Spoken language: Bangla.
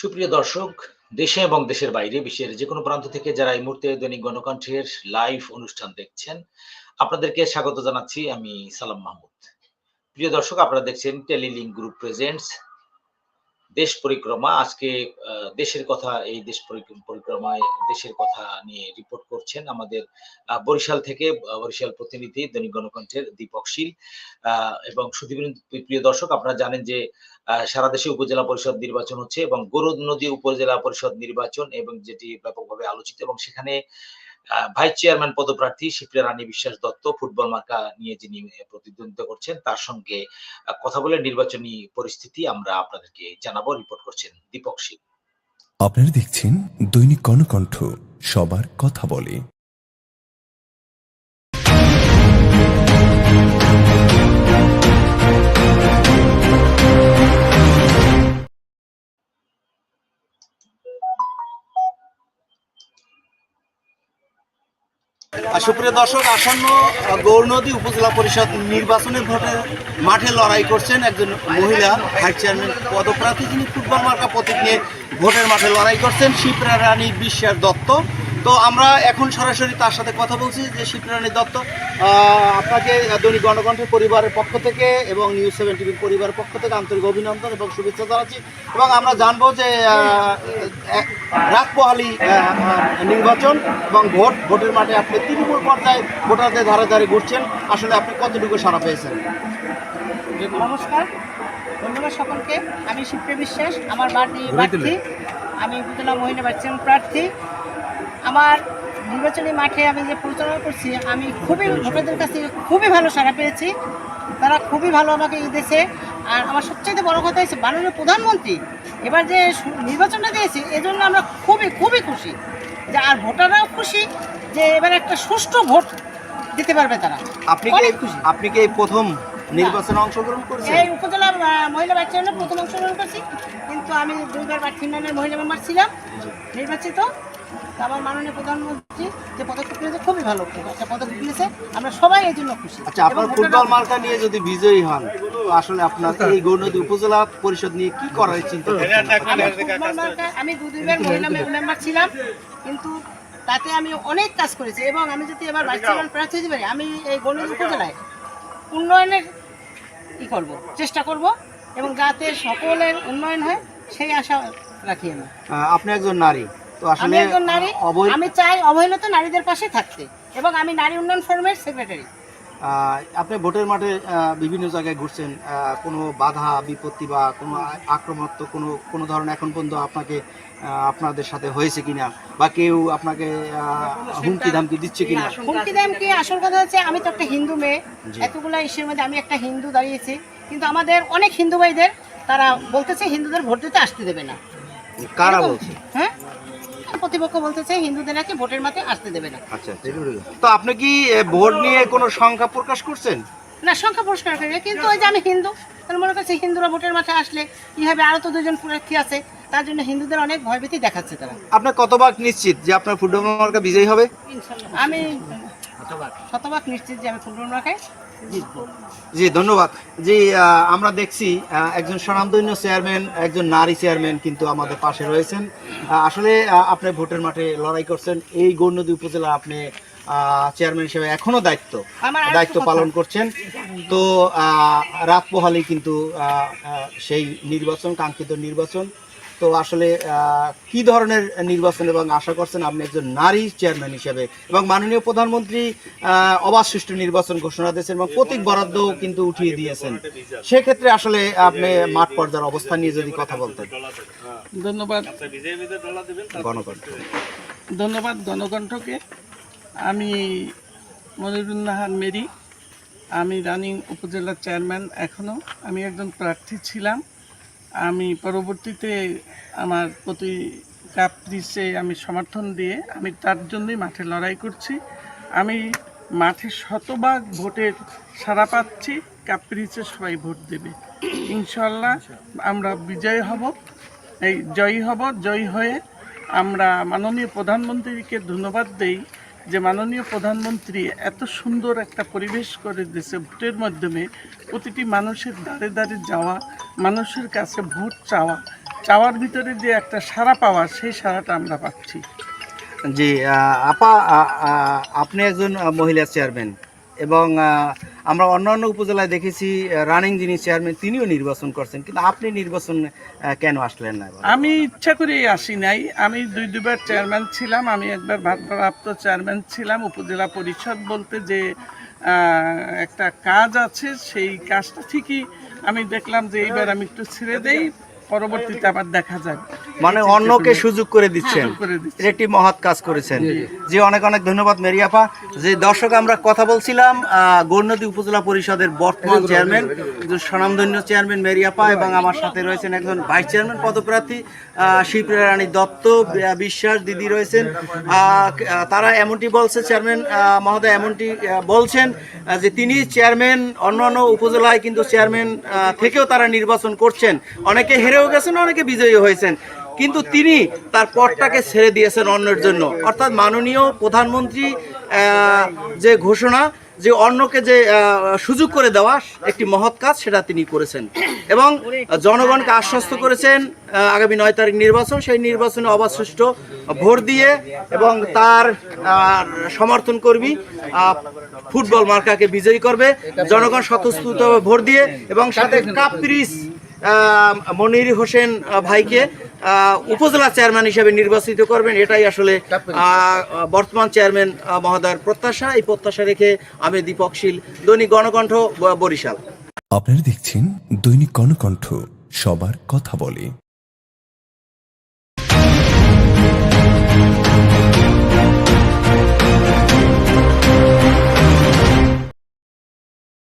সুপ্রিয় দর্শক, দেশে এবং দেশের বাইরে, বিশ্বের যে কোনো প্রান্ত থেকে যারা এই মুহূর্তে দৈনিক গণকণ্ঠের লাইভ অনুষ্ঠান দেখছেন, আপনাদেরকে স্বাগত জানাচ্ছি আমি সালাম মাহমুদ। প্রিয় দর্শক, আপনারা দেখছেন টেলিলিং গ্রুপ প্রেজেন্টস। দেশ পরিক্রমা, আজকে দেশের কথা, এই দেশ পরিক্রমায় দেশের কথা নিয়ে রিপোর্ট করছেন আমাদের বরিশাল থেকে বরিশাল প্রতিনিধি, দৈনিক গণকণ্ঠের দীপক শীল। এবং সুধীর প্রিয় দর্শক, আপনারা জানেন যে সারা দেশে উপজেলা পরিষদ নির্বাচন হচ্ছে এবং গরুদ নদী উপজেলা পরিষদ নির্বাচন এবং যেটি ব্যাপকভাবে আলোচিত এবং সেখানে ভাইস চেয়ারম্যান পদপ্রার্থী শিপ্রা রানী বিশ্বাস দত্ত ফুটবল মার্কা নিয়ে যিনি প্রতিদ্বন্দ্বিতা করছেন, তার সঙ্গে কথা বলে নির্বাচনী পরিস্থিতি আমরা আপনাদেরকে জানাব রিপোর্ট করছেন দীপক সিং। আপনারা দেখছেন দৈনিক গণকণ্ঠ সবার কথা বলে। সুপ্রিয় দর্শক, আসন্ন গৌরনদী উপজেলা পরিষদ নির্বাচনের ভোটে মাঠে লড়াই করছেন একজন মহিলা, ভাইস চেয়ারম্যান পদপ্রার্থী। যিনি ফুটবল মার্কা প্রতীক নিয়ে ভোটের মাঠে লড়াই করছেন শিপ্রা রানী বিশ্বাস দত্ত। তো আমরা এখন সরাসরি তার সাথে কথা বলছি যে রানী দত্ত। আপনাকে দৈনিক গণকণ্ঠের পরিবারের পক্ষ থেকে এবং নিউজ সেভেন টিভির পরিবারের পক্ষ থেকে আন্তরিক অভিনন্দন এবং শুভেচ্ছা জানাচ্ছি। এবং আমরা জানব যে আহ, এক- রাত পোহালি আহ, আহ, নির্বাচন এবং ভোট ভোটের মাঠে আপনি তৃণমূল পর্যায়ে ভোটারদের ধারে ধারে ঘুরছেন। আসলে আপনি কতটুকু সাড়া পেয়েছেন? নমস্কার। ধন্যবাদ সকলকে। আমি শিপ্রে বিশ্বাস আমার বাড়ি প্রার্থী আমি উপজেলা মহিলা বাচ্চান প্রার্থী। আমার নির্বাচনী মাঠে আমি যে পরিচালনা করছি আমি খুবই ভোটারদের কাছ থেকে খুবই ভালো সাড়া পেয়েছি। তারা খুবই ভালো আমাকে ই দিয়েছে। আর আমার সবচেয়ে বড় কথা হচ্ছে মাননীয় প্রধানমন্ত্রী এবার যে নির্বাচনটা দিয়েছে এজন্য আমরা খুবই খুবই খুশি। যে আর ভোটাররাও খুশি যে এবার একটা সুষ্ঠু ভোট দিতে পারবে তারা। আপনি অনেক খুশি। আপনি কি এই প্রথম নির্বাচনে অংশগ্রহণ করেছেন? এই উপজেলা মহিলা বাচ্চা প্রথম অংশগ্রহণ করছি। কিন্তু আমি দুইবার প্রার্থী মহিলা মেম্বার ছিলাম নির্বাচিত। আমার মাননীয় প্রধানমন্ত্রী যে পদক্ষেপ নিয়েছে খুবই ভালো একটা পদক্ষেপ নিয়েছে আমরা সবাই এই জন্য খুশি। আচ্ছা আপনার ফুটবল মার্কা নিয়ে যদি বিজয়ী হন আসলে আপনার এই গৌরনদী উপজেলা পরিষদ নিয়ে কি করার চিন্তা আমি ফুটবল মার্কায় আমি দু দুইবার মহিলা মেম্বার ছিলাম কিন্তু তাতে আমি অনেক কাজ করেছি এবং আমি যদি এবার ভাইস চেয়ারম্যান প্রার্থী হতে পারি আমি এই গণিত উপজেলায় উন্নয়নের ই করব চেষ্টা করব এবং যাতে সকলের উন্নয়ন হয় সেই আশা রাখি আমি। আপনি একজন নারী। তো আমি একজন নারী আমি চাই অবহেলিত নারীদের পাশে থাকতে এবং আমি নারী উন্নয়ন ফোরামের সেক্রেটারি আপনি ভোটের মাঠে বিভিন্ন জায়গায় ঘুরছেন কোনো বাধা বিপত্তি বা কোনো আক্রমণাত্মক কোনো কোনো ধরনের এখন পর্যন্ত আপনাকে আপনাদের সাথে হয়েছে কিনা? বা কেউ আপনাকে হুমকি ধামকি দিচ্ছে কিনা? হুমকি দাম কি আসল কথা হচ্ছে আমি তো একটা হিন্দু মেয়ে। এতগুলা ইস্যুর মধ্যে আমি একটা হিন্দু দাঁড়িয়েছি। কিন্তু আমাদের অনেক হিন্দু ভাইদের তারা বলতেছে হিন্দুদের ভোট দিতে আসতে দেবে না। কারা বলছে? হ্যাঁ? প্রতিপক্ষ বলতেছে হিন্দুদের নাকি ভোটের মাঠে আসতে দেবে না। আচ্ছা তো আপনি কি ভোট নিয়ে কোনো সংখ্যা প্রকাশ করছেন? না সংখ্যা পুরস্কার করি কিন্তু ওই যে আমি হিন্দু তাহলে মনে করছে হিন্দুরা ভোটের মাঠে আসলে কি হবে আরও তো দুজন প্রার্থী আছে তার জন্য হিন্দুদের অনেক ভয়ভীতি দেখাচ্ছে তারা। আপনি কতবার নিশ্চিত যে আপনার ফুটবল মার্কা বিজয়ী হবে? আমি শতভাগ নিশ্চিত যে আমি ফুটবল জিতবো জি ধন্যবাদ। জি আমরা দেখছি একজন স্বনামধন্য চেয়ারম্যান একজন নারী চেয়ারম্যান কিন্তু আমাদের পাশে রয়েছেন। আসলে আপনি ভোটের মাঠে লড়াই করছেন। এই গৌরনদী উপজেলা আপনি চেয়ারম্যান হিসেবে এখনও দায়িত্ব দায়িত্ব পালন করছেন। তো আহ, রাত পোহালি কিন্তু সেই নির্বাচন কাঙ্ক্ষিত নির্বাচন। তো আসলে কি ধরনের নির্বাচন এবং আশা করছেন আপনি একজন নারী চেয়ারম্যান হিসেবে? এবং মাননীয় প্রধানমন্ত্রী অবাধ সুষ্ঠু নির্বাচন ঘোষণা দিয়েছেন এবং প্রতীক বরাদ্দ কিন্তু উঠিয়ে দিয়েছেন। সেক্ষেত্রে আসলে আপনি মাঠ পর্যায়ের অবস্থা নিয়ে যদি কথা বলতেন। ধন্যবাদ। গণকণ্ঠ। ধন্যবাদ গণকণ্ঠকে। আমি মনিরুন্নাহার মেরি। আমি রানিং উপজেলার চেয়ারম্যান এখনও আমি একজন প্রার্থী ছিলাম। আমি পরবর্তীতে আমার প্রতি কাপ্রিসে আমি সমর্থন দিয়ে আমি তার জন্যই মাঠে লড়াই করছি। আমি মাঠে শতভাগ ভোটের সাড়া পাচ্ছি কাপ্রিসে সবাই ভোট দেবে। ইনশাল্লাহ আমরা বিজয়ী হব, এই জয়ী হব, জয়ী হয়ে আমরা মাননীয় প্রধানমন্ত্রীকে ধন্যবাদ দেই যে মাননীয় প্রধানমন্ত্রী এত সুন্দর একটা পরিবেশ করে দিয়েছে ভোটের মাধ্যমে। প্রতিটি মানুষের দ্বারে দ্বারে যাওয়া মানুষের কাছে ভোট চাওয়া চাওয়ার ভিতরে যে একটা সাড়া পাওয়া সেই সাড়াটা আমরা পাচ্ছি। জি আপা আপনি একজন মহিলা চেয়ারম্যান এবং আমরা অন্যান্য উপজেলায় দেখেছি রানিং যিনি চেয়ারম্যান তিনিও নির্বাচন করছেন। কিন্তু আপনি নির্বাচন কেন আসলেন না? আমি ইচ্ছা করেই আসি নাই। আমি দুই দুবার চেয়ারম্যান ছিলাম। আমি একবার ভারপ্রাপ্ত চেয়ারম্যান ছিলাম উপজেলা পরিষদ বলতে যে একটা কাজ আছে সেই কাজটা ঠিকই আমি দেখলাম যে এইবার আমি একটু ছেড়ে দেই। পরবর্তীতে আবার দেখা যাবে মানে অন্যকে সুযোগ করে দিচ্ছেন। একটি মহৎ কাজ করেছেন। জি অনেক অনেক ধন্যবাদ মেরিয়াপা। যে দর্শক আমরা কথা বলছিলাম গৌরনদী উপজেলা পরিষদের বর্তমান চেয়ারম্যান স্বনামধন্য চেয়ারম্যান মেরিয়াপা এবং আমার সাথে রয়েছেন একজন ভাইস চেয়ারম্যান পদপ্রার্থী শিবপ্রিয়া রানী দত্ত বিশ্বাস দিদি রয়েছেন। তারা এমনটি বলছে চেয়ারম্যান মহোদয় এমনটি বলছেন যে তিনি চেয়ারম্যান অন্যান্য উপজেলায় কিন্তু চেয়ারম্যান থেকেও তারা নির্বাচন করছেন। অনেকে হেরেও গেছেন, অনেকে বিজয়ী হয়েছেন। কিন্তু তিনি তার পদটাকে ছেড়ে দিয়েছেন অন্যের জন্য। অর্থাৎ মাননীয় প্রধানমন্ত্রী যে ঘোষণা, যে অন্যকে যে সুযোগ করে দেওয়া, একটি মহৎ কাজ সেটা তিনি করেছেন। এবং জনগণকে আশ্বস্ত করেছেন আগামী নয় তারিখ নির্বাচন। সেই নির্বাচনে অবাধ সুষ্ঠু ভোট দিয়ে এবং তার সমর্থন কর্মী ফুটবল মার্কাকে বিজয়ী করবে। জনগণ স্বতঃস্ফূর্তভাবে ভোট দিয়ে এবং সাথে কাপ্রিস মনির হোসেন ভাইকে আহ, উপজেলা চেয়ারম্যান হিসেবে নির্বাচিত করবেন। এটাই আসলে আহ, বর্তমান চেয়ারম্যান আহ, মহোদয়ের প্রত্যাশা। এই প্রত্যাশা রেখে আমি দীপক শীল দৈনিক গণকণ্ঠ বরিশাল। আপনারা দেখছেন দৈনিক গণকণ্ঠ সবার কথা বলে।